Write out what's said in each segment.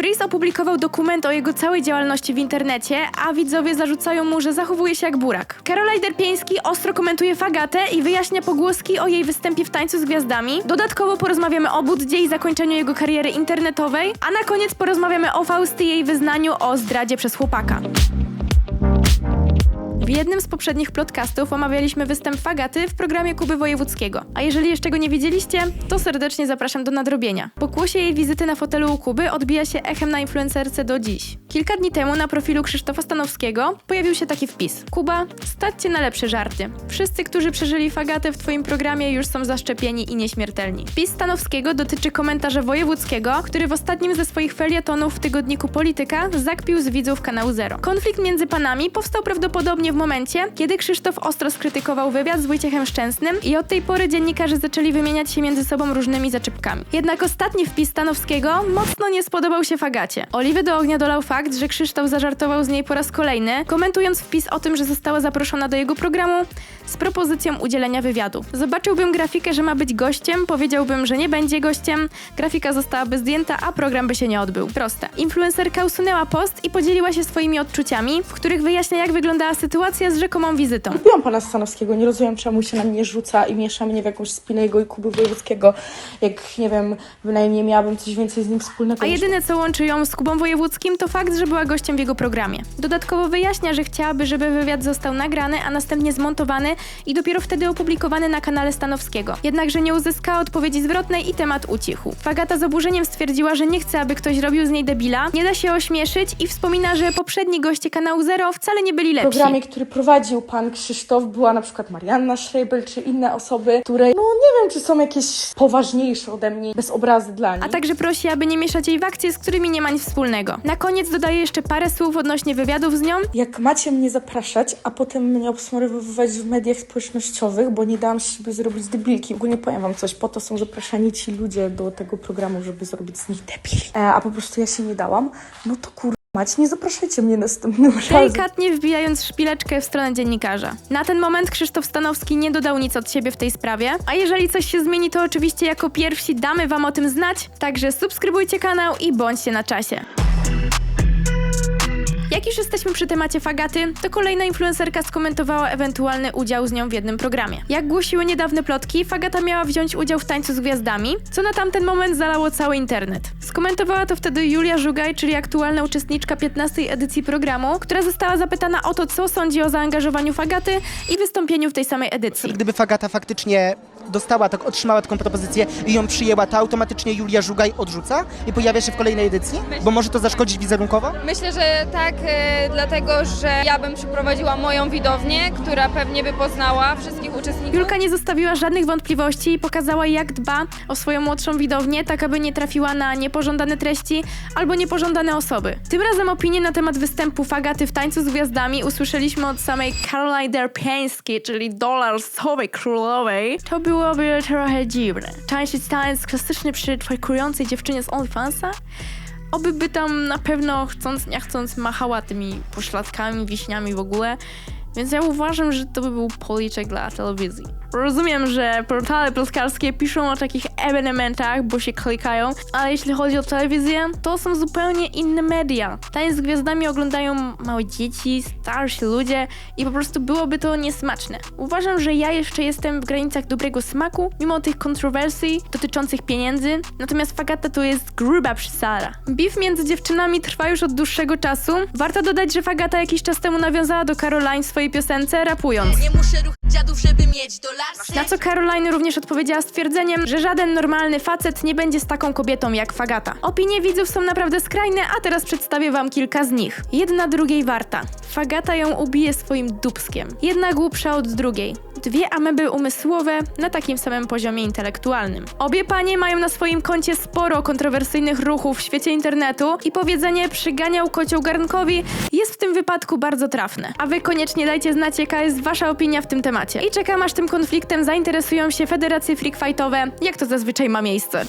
Freeze opublikował dokument o jego całej działalności w internecie, a widzowie zarzucają mu, że zachowuje się jak burak. Karolaj Derpieński ostro komentuje Fagatę i wyjaśnia pogłoski o jej występie w Tańcu z Gwiazdami. Dodatkowo porozmawiamy o Buddzie i zakończeniu jego kariery internetowej, a na koniec porozmawiamy o Fausty i jej wyznaniu o zdradzie przez chłopaka. Jednym z poprzednich podcastów omawialiśmy występ Fagaty w programie Kuby Wojewódzkiego. A jeżeli jeszcze go nie widzieliście, to serdecznie zapraszam do nadrobienia. Pokłosie jej wizyty na fotelu u Kuby odbija się echem na influencerce do dziś. Kilka dni temu na profilu Krzysztofa Stanowskiego pojawił się taki wpis. Kuba, stać cię na lepsze żarty. Wszyscy, którzy przeżyli Fagatę w twoim programie już są zaszczepieni i nieśmiertelni. Wpis Stanowskiego dotyczy komentarza Wojewódzkiego, który w ostatnim ze swoich felietonów w tygodniku Polityka zakpił z widzów kanału Zero. Konflikt między panami powstał prawdopodobnie w momencie, kiedy Krzysztof ostro skrytykował wywiad z Wojciechem Szczęsnym i od tej pory dziennikarze zaczęli wymieniać się między sobą różnymi zaczepkami. Jednak ostatni wpis Stanowskiego mocno nie spodobał się Fagacie. Oliwy do ognia dolał fakt, że Krzysztof zażartował z niej po raz kolejny, komentując wpis o tym, że została zaproszona do jego programu z propozycją udzielenia wywiadu. Zobaczyłbym grafikę, że ma być gościem, powiedziałbym, że nie będzie gościem, grafika zostałaby zdjęta, a program by się nie odbył. Proste. Influencerka usunęła post i podzieliła się swoimi odczuciami, w których wyjaśnia, jak wyglądała sytuacja z rzekomą wizytą. Lubiłam pana Stanowskiego, nie rozumiem czemu się na mnie rzuca i miesza mnie w jakąś spinę jego i Kuby Wojewódzkiego. Jak, nie wiem, bynajmniej miałabym coś więcej z nim wspólnego. A niż- jedyne, co łączy ją z Kubą Wojewódzkim, to fakt, że była gościem w jego programie. Dodatkowo wyjaśnia, że chciałaby, żeby wywiad został nagrany, a następnie zmontowany i dopiero wtedy opublikowany na kanale Stanowskiego. Jednakże nie uzyskała odpowiedzi zwrotnej i temat ucichł. Fagata z oburzeniem stwierdziła, że nie chce, aby ktoś robił z niej debila, nie da się ośmieszyć i wspomina, że poprzedni goście kanału Zero wcale nie byli lepsi. Który prowadził pan Krzysztof, była na przykład Marianna Schreibel czy inne osoby, które, no nie wiem, czy są jakieś poważniejsze ode mnie, bez obrazy dla nich. A także prosi, aby nie mieszać jej w akcje, z którymi nie ma nic wspólnego. Na koniec dodaje jeszcze parę słów odnośnie wywiadów z nią Jak macie mnie zapraszać, a potem mnie obsmarowywać w mediach społecznościowych, bo nie dałam się siebie zrobić debilki. Ogólnie powiem wam coś, po to są zapraszani ci ludzie do tego programu, żeby zrobić z nich debil. E, a po prostu ja się nie dałam, no to kur... Mać, nie zapraszajcie mnie następnym razem. Delikatnie wbijając szpileczkę w stronę dziennikarza. Na ten moment Krzysztof Stanowski nie dodał nic od siebie w tej sprawie, a jeżeli coś się zmieni, to oczywiście jako pierwsi damy wam o tym znać, także subskrybujcie kanał i bądźcie na czasie. Jak już jesteśmy przy temacie Fagaty, to kolejna influencerka skomentowała ewentualny udział z nią w jednym programie. Jak głosiły niedawne plotki, Fagata miała wziąć udział w Tańcu z Gwiazdami, co na tamten moment zalało cały internet. Skomentowała to wtedy Julia Żugaj, czyli aktualna uczestniczka 15 edycji programu, która została zapytana o to, co sądzi o zaangażowaniu Fagaty i wystąpieniu w tej samej edycji. Gdyby Fagata faktycznie dostała, tak, otrzymała taką propozycję i ją przyjęła, to automatycznie Julia Żugaj odrzuca i pojawia się w kolejnej edycji? Bo może to zaszkodzić wizerunkowo? Myślę, że tak, e, dlatego że ja bym przyprowadziła moją widownię, która pewnie by poznała wszystkich uczestników. Julka nie zostawiła żadnych wątpliwości i pokazała, jak dba o swoją młodszą widownię, tak aby nie trafiła na niepożądane treści albo niepożądane osoby. Tym razem opinię na temat występu Fagaty w Tańcu z Gwiazdami usłyszeliśmy od samej Caroline Derpińskiej, czyli dolarsowej królowej. To byłoby trochę dziwne. Tańczyć taniec klasyczny przy trójkującej dziewczynie z OnlyFansa? Oby by tam na pewno chcąc, nie chcąc machała tymi pośladkami, wiśniami w ogóle. Więc ja uważam, że to by był policzek dla telewizji. Rozumiem, że portale plotkarskie piszą o takich ewenementach, bo się klikają, ale jeśli chodzi o telewizję, to są zupełnie inne media. Tańc z gwiazdami oglądają małe dzieci, starsi ludzie i po prostu byłoby to niesmaczne. Uważam, że ja jeszcze jestem w granicach dobrego smaku, mimo tych kontrowersji dotyczących pieniędzy, natomiast Fagata to jest gruba przesada. Beef między dziewczynami trwa już od dłuższego czasu. Warto dodać, że Fagata jakiś czas temu nawiązała do Caroline w swojej piosence, rapując. Nie muszę ruchać dziadów, żeby mieć dolarsy Na co Caroline również odpowiedziała stwierdzeniem, że żaden normalny facet nie będzie z taką kobietą jak Fagata. Opinie widzów są naprawdę skrajne, a teraz przedstawię wam kilka z nich. Jedna drugiej warta. Fagata ją ubije swoim dubskiem. Jedna głupsza od drugiej. Dwie ameby umysłowe na takim samym poziomie intelektualnym. Obie panie mają na swoim koncie sporo kontrowersyjnych ruchów w świecie internetu i powiedzenie przyganiał kocioł garnkowi jest w tym wypadku bardzo trafne. A wy koniecznie dajcie znać, jaka jest wasza opinia w tym temacie. I czekam aż tym konfliktem zainteresują się federacje freakfightowe, jak to zazwyczaj ma miejsce.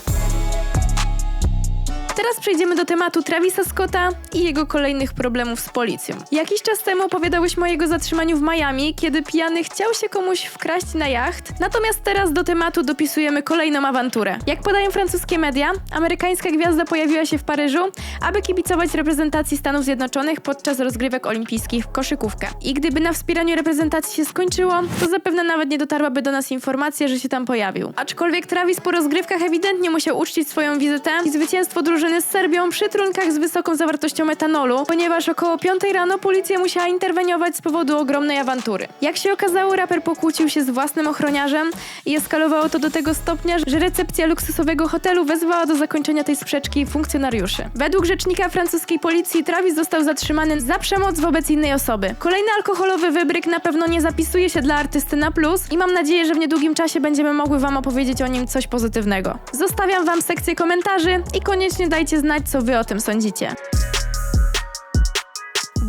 Teraz przejdziemy do tematu Travisa Scotta i jego kolejnych problemów z policją. Jakiś czas temu opowiadałyśmy o jego zatrzymaniu w Miami, kiedy pijany chciał się komuś wkraść na jacht, natomiast teraz do tematu dopisujemy kolejną awanturę. Jak podają francuskie media, amerykańska gwiazda pojawiła się w Paryżu, aby kibicować reprezentacji Stanów Zjednoczonych podczas rozgrywek olimpijskich w koszykówkę. I gdyby na wspieraniu reprezentacji się skończyło, to zapewne nawet nie dotarłaby do nas informacja, że się tam pojawił. Aczkolwiek Travis po rozgrywkach ewidentnie musiał uczcić swoją wizytę i zwycięstwo drużyny z Serbią przy trunkach z wysoką zawartością etanolu, ponieważ około 5 rano policja musiała interweniować z powodu ogromnej awantury. Jak się okazało, raper pokłócił się z własnym ochroniarzem i eskalowało to do tego stopnia, że recepcja luksusowego hotelu wezwała do zakończenia tej sprzeczki funkcjonariuszy. Według rzecznika francuskiej policji Travis został zatrzymany za przemoc wobec innej osoby. Kolejny alkoholowy wybryk na pewno nie zapisuje się dla artysty na plus i mam nadzieję, że w niedługim czasie będziemy mogły wam opowiedzieć o nim coś pozytywnego. Zostawiam wam sekcję komentarzy i koniecznie dajcie znać, co wy o tym sądzicie.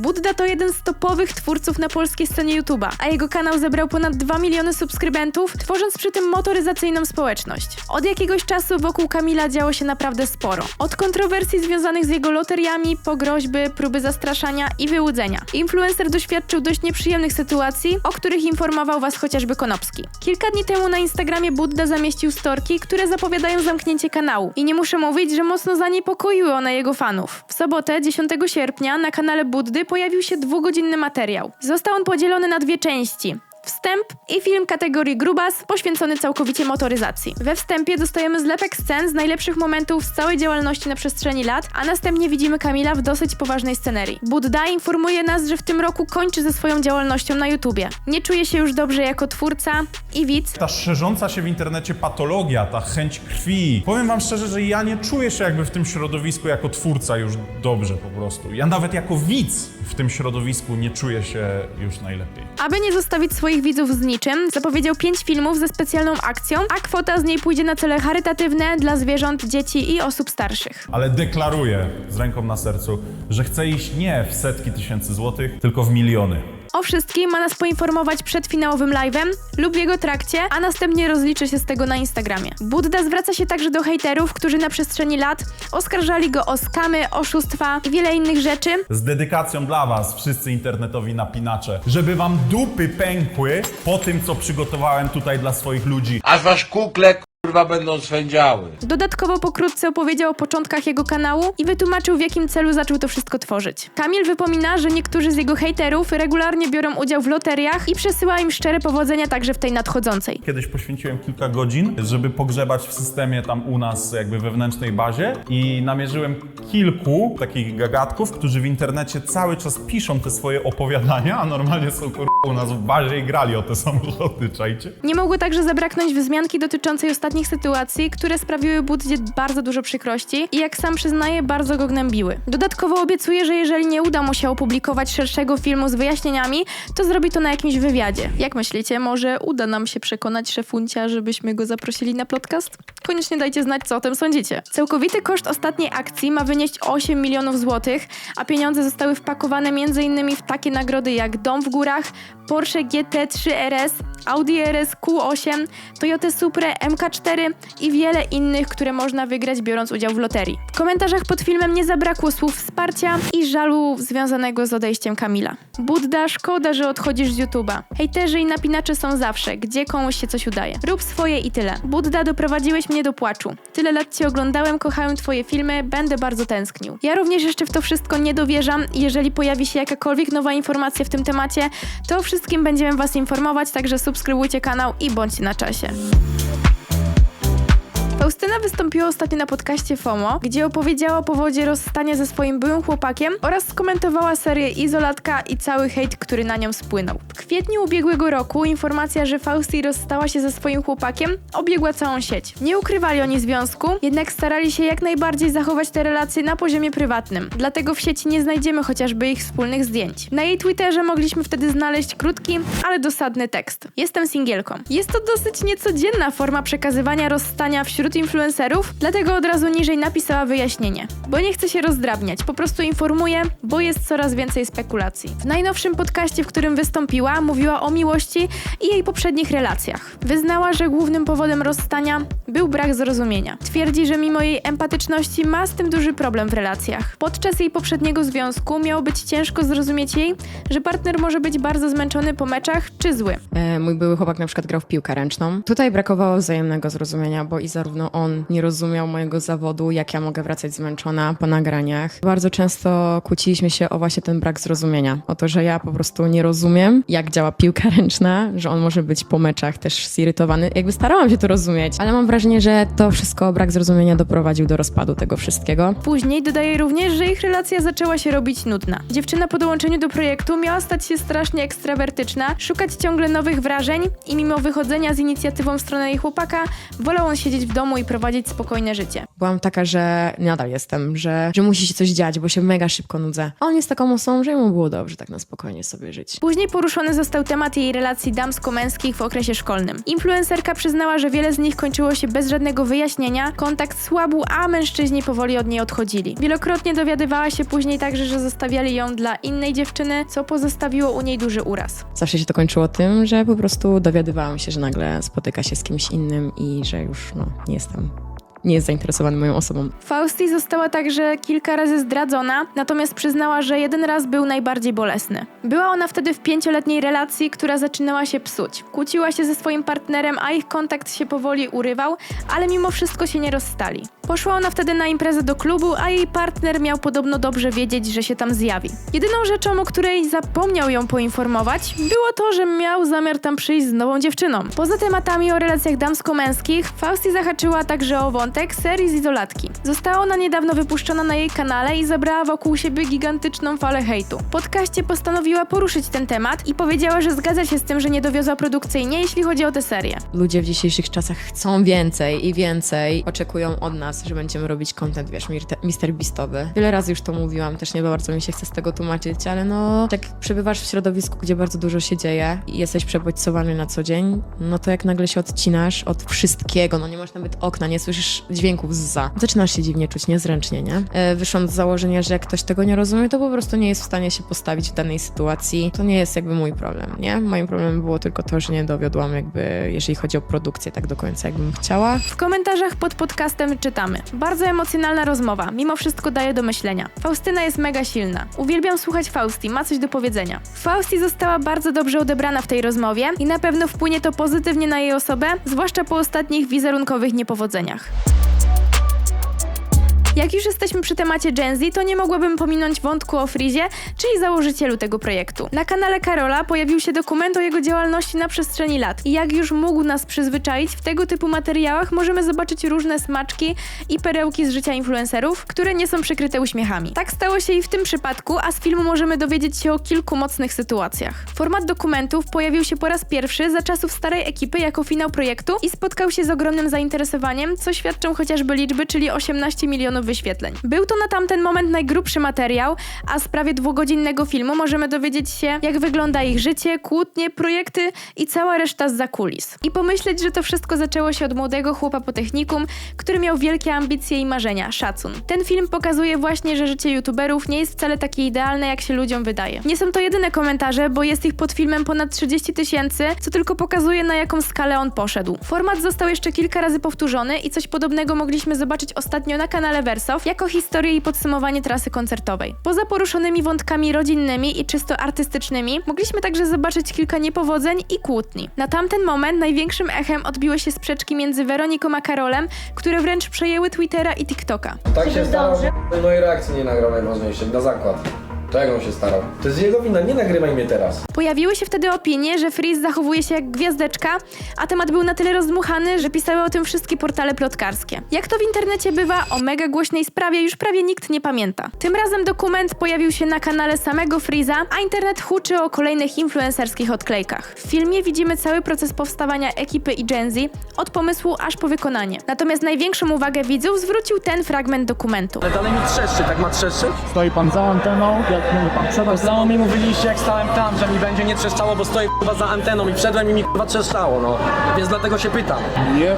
Budda to jeden z topowych twórców na polskiej scenie YouTube'a, a jego kanał zebrał ponad 2 miliony subskrybentów, tworząc przy tym motoryzacyjną społeczność. Od jakiegoś czasu wokół Kamila działo się naprawdę sporo. Od kontrowersji związanych z jego loteriami, po groźby, próby zastraszania i wyłudzenia. Influencer doświadczył dość nieprzyjemnych sytuacji, o których informował was chociażby Konopski. Kilka dni temu na Instagramie Budda zamieścił storki, które zapowiadają zamknięcie kanału. I nie muszę mówić, że mocno zaniepokoiły one jego fanów. W sobotę, 10 sierpnia, na kanale Buddy pojawił się dwugodzinny materiał. Został on podzielony na dwie części. Wstęp i film kategorii Grubas poświęcony całkowicie motoryzacji. We wstępie dostajemy zlepek scen z najlepszych momentów z całej działalności na przestrzeni lat, a następnie widzimy Kamila w dosyć poważnej scenerii. Budda informuje nas, że w tym roku kończy ze swoją działalnością na YouTubie. Nie czuje się już dobrze jako twórca i widz, Ta szerząca się w internecie patologia, ta chęć krwi. Powiem wam szczerze, że ja nie czuję się jakby w tym środowisku jako twórca już dobrze po prostu. Ja nawet jako widz w tym środowisku nie czuję się już najlepiej. Aby nie zostawić swoich widzów z niczym, zapowiedział 5 filmów ze specjalną akcją, a kwota z niej pójdzie na cele charytatywne dla zwierząt, dzieci i osób starszych. Ale deklaruję z ręką na sercu, że chcę iść nie w setki tysięcy złotych, tylko w miliony. O wszystkim ma nas poinformować przed finałowym live'em lub w jego trakcie, a następnie rozliczy się z tego na Instagramie. Budda zwraca się także do hejterów, którzy na przestrzeni lat oskarżali go o skamy, oszustwa i wiele innych rzeczy, Z dedykacją dla was, wszyscy internetowi napinacze, żeby wam dupy pękły po tym, co przygotowałem tutaj dla swoich ludzi. aż wasz kukle kurwa będą swędziały. Dodatkowo pokrótce opowiedział o początkach jego kanału i wytłumaczył w jakim celu zaczął to wszystko tworzyć. Kamil wypomina, że niektórzy z jego hejterów regularnie biorą udział w loteriach i przesyła im szczere powodzenia także w tej nadchodzącej. Kiedyś poświęciłem kilka godzin, żeby pogrzebać w systemie tam u nas jakby wewnętrznej bazie i namierzyłem kilku takich gagatków, którzy w internecie cały czas piszą te swoje opowiadania, a normalnie są kur... u nas w bazie i grali o te samochody, czajcie? Nie mogło także zabraknąć wzmianki dotyczącej ostatnich sytuacji, które sprawiły Buddzie bardzo dużo przykrości i jak sam przyznaje, bardzo go gnębiły. Dodatkowo obiecuje, że jeżeli nie uda mu się opublikować szerszego filmu z wyjaśnieniami, to zrobi to na jakimś wywiadzie. Jak myślicie, może uda nam się przekonać szefuncia, żebyśmy go zaprosili na podcast? Koniecznie dajcie znać, co o tym sądzicie. Całkowity koszt ostatniej akcji ma wynieść 8 milionów złotych, a pieniądze zostały wpakowane m.in. w takie nagrody jak Dom w górach, Porsche GT3 RS, Audi RS Q8, Toyota Supra MK4 i wiele innych, które można wygrać biorąc udział w loterii. W komentarzach pod filmem nie zabrakło słów wsparcia i żalu związanego z odejściem Kamila. Budda, szkoda, że odchodzisz z YouTube'a. Hejterzy i napinacze są zawsze, gdzie komuś się coś udaje. Rób swoje i tyle. Budda, doprowadziłeś mnie do płaczu. Tyle lat cię oglądałem, kochałem twoje filmy, będę bardzo tęsknił. Ja również jeszcze w to wszystko nie dowierzam i jeżeli pojawi się jakakolwiek nowa informacja w tym temacie, to o wszystkim będziemy was informować, także subskrybujcie kanał i bądźcie na czasie. Faustyna wystąpiła ostatnio na podcaście FOMO, gdzie opowiedziała o powodzie rozstania ze swoim byłym chłopakiem oraz skomentowała serię Izolatka i cały hejt, który na nią spłynął. W kwietniu ubiegłego roku informacja, że Fausti rozstała się ze swoim chłopakiem, obiegła całą sieć. Nie ukrywali oni związku, jednak starali się jak najbardziej zachować te relacje na poziomie prywatnym. Dlatego w sieci nie znajdziemy chociażby ich wspólnych zdjęć. Na jej Twitterze mogliśmy wtedy znaleźć krótki, ale dosadny tekst. Jestem singielką. Jest to dosyć niecodzienna forma przekazywania rozstania wśród wśród influencerów, dlatego od razu niżej napisała wyjaśnienie. Bo nie chce się rozdrabniać, po prostu informuje, bo jest coraz więcej spekulacji. W najnowszym podcaście, w którym wystąpiła, mówiła o miłości i jej poprzednich relacjach. Wyznała, że głównym powodem rozstania był brak zrozumienia. Twierdzi, że mimo jej empatyczności ma z tym duży problem w relacjach. Podczas jej poprzedniego związku miało być ciężko zrozumieć jej, że partner może być bardzo zmęczony po meczach czy zły. E, Mój były chłopak na przykład grał w piłkę ręczną. Tutaj brakowało wzajemnego zrozumienia, bo i zarówno on nie rozumiał mojego zawodu, jak ja mogę wracać zmęczona po nagraniach. Bardzo często kłóciliśmy się o właśnie ten brak zrozumienia. O to, że ja po prostu nie rozumiem, jak działa piłka ręczna, że on może być po meczach też zirytowany. Jakby starałam się to rozumieć, ale mam wrażenie, że to wszystko, brak zrozumienia doprowadził do rozpadu tego wszystkiego. Później dodaje również, że ich relacja zaczęła się robić nudna. Dziewczyna po dołączeniu do projektu miała stać się strasznie ekstrawertyczna, szukać ciągle nowych wrażeń i mimo wychodzenia z inicjatywą w stronę jej chłopaka, wolał on siedzieć w domu i prowadzić spokojne życie. Byłam taka, że nadal jestem, że, że musi się coś dziać, bo się mega szybko nudzę. A on jest taką osobą, że mu było dobrze tak na spokojnie sobie żyć. Później poruszony został temat jej relacji damsko-męskich w okresie szkolnym. Influencerka przyznała, że wiele z nich kończyło się bez żadnego wyjaśnienia, kontakt słabł, a mężczyźni powoli od niej odchodzili. Wielokrotnie dowiadywała się później także, że zostawiali ją dla innej dziewczyny, co pozostawiło u niej duży uraz. Zawsze się to kończyło tym, że po prostu dowiadywałam się, że nagle spotyka się z kimś innym i że już no, nie jestem, nie jest zainteresowany moją osobą. Fausti została także kilka razy zdradzona, natomiast przyznała, że jeden raz był najbardziej bolesny. Była ona wtedy w pięcioletniej relacji, która zaczynała się psuć. Kłóciła się ze swoim partnerem, a ich kontakt się powoli urywał, ale mimo wszystko się nie rozstali. Poszła ona wtedy na imprezę do klubu, a jej partner miał podobno dobrze wiedzieć, że się tam zjawi. Jedyną rzeczą, o której zapomniał ją poinformować, było to, że miał zamiar tam przyjść z nową dziewczyną. Poza tematami o relacjach damsko-męskich, Fausti zahaczyła także o wątek serii z izolatki. Została ona niedawno wypuszczona na jej kanale i zabrała wokół siebie gigantyczną falę hejtu. W podcaście postanowiła poruszyć ten temat i powiedziała, że zgadza się z tym, że nie dowiozła produkcyjnie, jeśli chodzi o tę serię. Ludzie w dzisiejszych czasach chcą więcej i więcej. Oczekują od nas, że będziemy robić content, wiesz, Mr. Beastowy. Wiele razy już to mówiłam, też nie bardzo mi się chce z tego tłumaczyć, ale no, jak przebywasz w środowisku, gdzie bardzo dużo się dzieje i jesteś przebodźcowany na co dzień, no to jak nagle się odcinasz od wszystkiego, no nie masz nawet okna, nie słyszysz dźwięków zza. Zaczynasz się dziwnie czuć, niezręcznie, nie? E, wyszłam z założenia, że jak ktoś tego nie rozumie, to po prostu nie jest w stanie się postawić w danej sytuacji. To nie jest jakby mój problem, nie? Moim problemem było tylko to, że nie dowiodłam jakby, jeżeli chodzi o produkcję, tak do końca, jakbym chciała. W komentarzach pod podcastem czytamy. Bardzo emocjonalna rozmowa, mimo wszystko daje do myślenia. Faustyna jest mega silna. Uwielbiam słuchać Fausti, ma coś do powiedzenia. Fausti została bardzo dobrze odebrana w tej rozmowie i na pewno wpłynie to pozytywnie na jej osobę, zwłaszcza po ostatnich wizerunkowych niepowodzeniach. Jak już jesteśmy przy temacie Gen Z, to nie mogłabym pominąć wątku o Frizie, czyli założycielu tego projektu. Na kanale Karola pojawił się dokument o jego działalności na przestrzeni lat. I jak już mógł nas przyzwyczaić, w tego typu materiałach możemy zobaczyć różne smaczki i perełki z życia influencerów, które nie są przykryte uśmiechami. Tak stało się i w tym przypadku, a z filmu możemy dowiedzieć się o kilku mocnych sytuacjach. Format dokumentów pojawił się po raz pierwszy za czasów starej ekipy jako finał projektu i spotkał się z ogromnym zainteresowaniem, co świadczą chociażby liczby, czyli 18 milionów wyświetleń. Był to na tamten moment najgrubszy materiał, a z prawie dwugodzinnego filmu możemy dowiedzieć się, jak wygląda ich życie, kłótnie, projekty i cała reszta z zakulis. I pomyśleć, że to wszystko zaczęło się od młodego chłopa po technikum, który miał wielkie ambicje i marzenia, szacun. Ten film pokazuje właśnie, że życie youtuberów nie jest wcale takie idealne, jak się ludziom wydaje. Nie są to jedyne komentarze, bo jest ich pod filmem ponad 30 tysięcy, co tylko pokazuje, na jaką skalę on poszedł. Format został jeszcze kilka razy powtórzony i coś podobnego mogliśmy zobaczyć ostatnio na kanale Wersow, jako historię i podsumowanie trasy koncertowej. Poza poruszonymi wątkami rodzinnymi i czysto artystycznymi, mogliśmy także zobaczyć kilka niepowodzeń i kłótni. Na tamten moment największym echem odbiły się sprzeczki między Weroniką a Karolem, które wręcz przejęły Twittera i TikToka. Tak się starał, że mojej reakcji nie nagrał najważniejszej, na zakład. To jak on się starał? To jest jego wina, nie nagrywaj mnie teraz. Pojawiły się wtedy opinie, że Freeze zachowuje się jak gwiazdeczka, a temat był na tyle rozdmuchany, że pisały o tym wszystkie portale plotkarskie. Jak to w internecie bywa, o mega głośnej sprawie już prawie nikt nie pamięta. Tym razem dokument pojawił się na kanale samego Freeza, a internet huczy o kolejnych influencerskich odklejkach. W filmie widzimy cały proces powstawania ekipy i Gen Z, od pomysłu aż po wykonanie. Natomiast największą uwagę widzów zwrócił ten fragment dokumentu. Ale dalej mi trzeszczy, tak ma trzeszczyć? Stoi pan za anteną, jak trzeba Znało mi mówiliście jak stałem tam, że mi będzie nie trzeszczało, bo stoję chyba za anteną i wszedłem i mi chyba trzeszczało, no. Więc dlatego się pytam. Nie,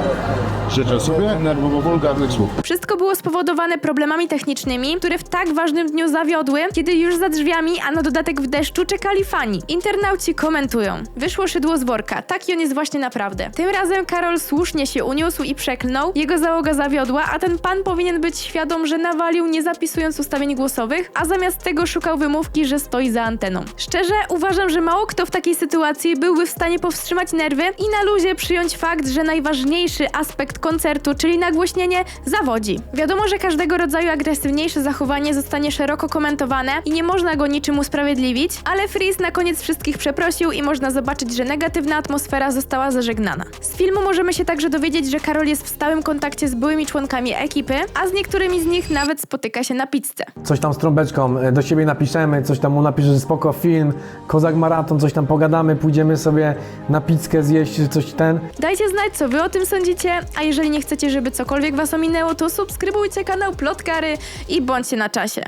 Życzę sobie nerwowo-wulgarnych słów. Wszystko było spowodowane problemami technicznymi, które w tak ważnym dniu zawiodły, kiedy już za drzwiami, a na dodatek w deszczu czekali fani. Internauci komentują. Wyszło szydło z worka, taki on jest właśnie naprawdę. Tym razem Karol słusznie się uniósł i przeklnął, jego załoga zawiodła, a ten pan powinien być świadom, że nawalił nie zapisując ustawień głosowych, a zamiast tego szukał wymówki, że stoi za anteną. Szczerze, uważam, że mało kto w takiej sytuacji byłby w stanie powstrzymać nerwy i na luzie przyjąć fakt, że najważniejszy aspekt koncertu, czyli nagłośnienie, zawodzi. Wiadomo, że każdego rodzaju agresywniejsze zachowanie zostanie szeroko komentowane i nie można go niczym usprawiedliwić, ale Freeze na koniec wszystkich przeprosił i można zobaczyć, że negatywna atmosfera została zażegnana. Z filmu możemy się także dowiedzieć, że Karol jest w stałym kontakcie z byłymi członkami ekipy, a z niektórymi z nich nawet spotyka się na pizzce. Coś tam z trąbeczką, e, do siebie napiszemy, coś tam mu napisze, że spoko film, kozak maraton, coś tam pogadamy, pójdziemy sobie na pizzkę zjeść, coś ten. Dajcie znać, co wy o tym sądzicie, a jeżeli nie chcecie, żeby cokolwiek was ominęło, to subskrybujcie kanał Plotkary i bądźcie na czasie.